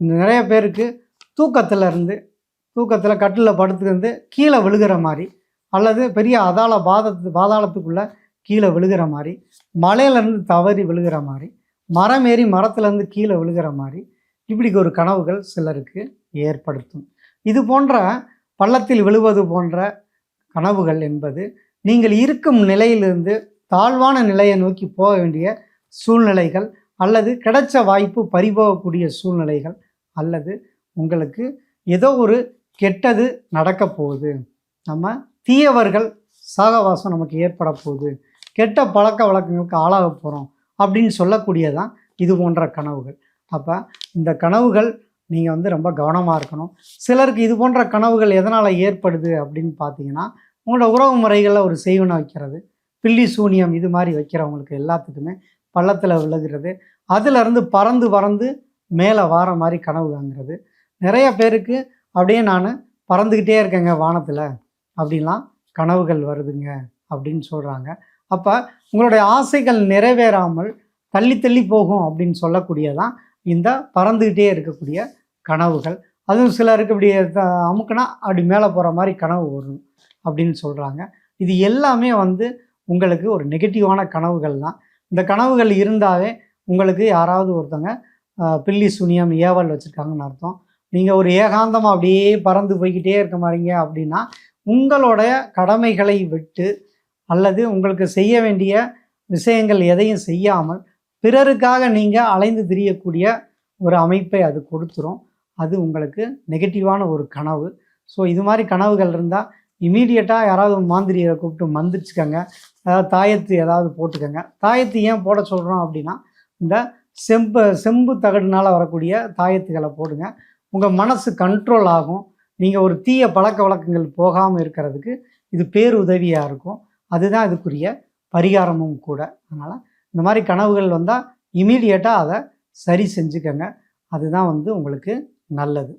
நிறைய பேருக்கு தூக்கத்தில் இருந்து தூக்கத்தில் கட்டிலில் படுத்துருந்து கீழே விழுகிற மாதிரி அல்லது பெரிய அதாள பாதத்து பாதாளத்துக்குள்ளே கீழே விழுகிற மாதிரி மலையிலேருந்து தவறி விழுகிற மாதிரி மரம் ஏறி மரத்துலேருந்து கீழே விழுகிற மாதிரி இப்படி ஒரு கனவுகள் சிலருக்கு ஏற்படுத்தும். இது போன்ற பள்ளத்தில் விழுவது போன்ற கனவுகள் என்பது நீங்கள் இருக்கும் நிலையிலிருந்து தாழ்வான நிலையை நோக்கி போக வேண்டிய சூழ்நிலைகள் அல்லது கிடைச்ச வாய்ப்பு பறிபோகக்கூடிய சூழ்நிலைகள் அல்லது உங்களுக்கு ஏதோ ஒரு கெட்டது நடக்க போகுது நம்ம தீயவர்கள் சாகவாசம் நமக்கு ஏற்பட போகுது. கெட்ட பழக்க வழக்கங்களுக்கு ஆளாக போகிறோம் அப்படின்னு சொல்லக்கூடியதான் இது போன்ற கனவுகள். அப்போ இந்த கனவுகள் நீங்கள் வந்து ரொம்ப கவனமாக இருக்கணும். சிலருக்கு இது போன்ற கனவுகள் எதனால் ஏற்படுது அப்படின்னு பார்த்தீங்கன்னா உங்களோட உறவு முறைகளில் ஒரு செய்வனை வைக்கிறது பில்லி சூனியம் இது மாதிரி வைக்கிறவங்களுக்கு எல்லாத்துக்குமே பள்ளத்தில் விழுகிறது. அதிலிருந்து பறந்து பறந்து மேலே வார மாதிரி கனவு காங்கிறது நிறைய பேருக்கு அப்படியே நான் பறந்துக்கிட்டே இருக்கேங்க வானத்தில். அப்படின்லாம் கனவுகள் வருதுங்க அப்படின்னு சொல்கிறாங்க அப்போ உங்களுடைய ஆசைகள் நிறைவேறாமல் தள்ளி தள்ளி போகும் அப்படின்னு சொல்லக்கூடியதான் இந்த பறந்துக்கிட்டே இருக்கக்கூடிய கனவுகள். அதுவும் சிலருக்கு இப்படி த- அமுக்குனா அப்படி மேலே போகிற மாதிரி கனவு வரும் அப்படின்னு சொல்கிறாங்க இது எல்லாமே வந்து உங்களுக்கு ஒரு நெகட்டிவான கனவுகள் தான் இந்த கனவுகள் இருந்தாவே உங்களுக்கு யாராவது ஒருத்தவங்க பில்லி சுனியம் ஏவல் வச்சுருக்காங்கன்னு அர்த்தம். நீங்கள் ஒரு ஏகாந்தமாக அப்படியே பறந்து போய்கிட்டே இருக்க மாதிரிங்க அப்படின்னா உங்களுடைய கடமைகளை விட்டு அல்லது உங்களுக்கு செய்ய வேண்டிய விஷயங்கள் எதையும் செய்யாமல் பிறருக்காக நீங்கள் அலைந்து திரியக்கூடிய ஒரு அமைப்பை அது கொடுத்துரும். அது உங்களுக்கு நெகட்டிவான ஒரு கனவு. ஸோ இது மாதிரி கனவுகள் இருந்தால் இமீடியட்டாக யாராவது ஒரு கூப்பிட்டு மந்திரிச்சுக்கோங்க. அதாவது தாயத்து ஏதாவது போட்டுக்கோங்க. தாயத்து ஏன் போட சொல்கிறோம் அப்படின்னா இந்த செம்பு செம்பு தகடுனால் வரக்கூடிய தாயத்துகளை போடுங்க. உங்கள் மனசு கண்ட்ரோல் ஆகும். நீங்கள் ஒரு தீய பழக்க வழக்கங்கள் போகாமல் இருக்கிறதுக்கு இது பேருதவியாக இருக்கும். அதுதான் இதுக்குரிய பரிகாரமும் கூட. அதனால் இந்த மாதிரி கனவுகள் வந்தால் இமீடியட்டாக அதை சரி செஞ்சுக்கோங்க. அதுதான் வந்து உங்களுக்கு நல்லது.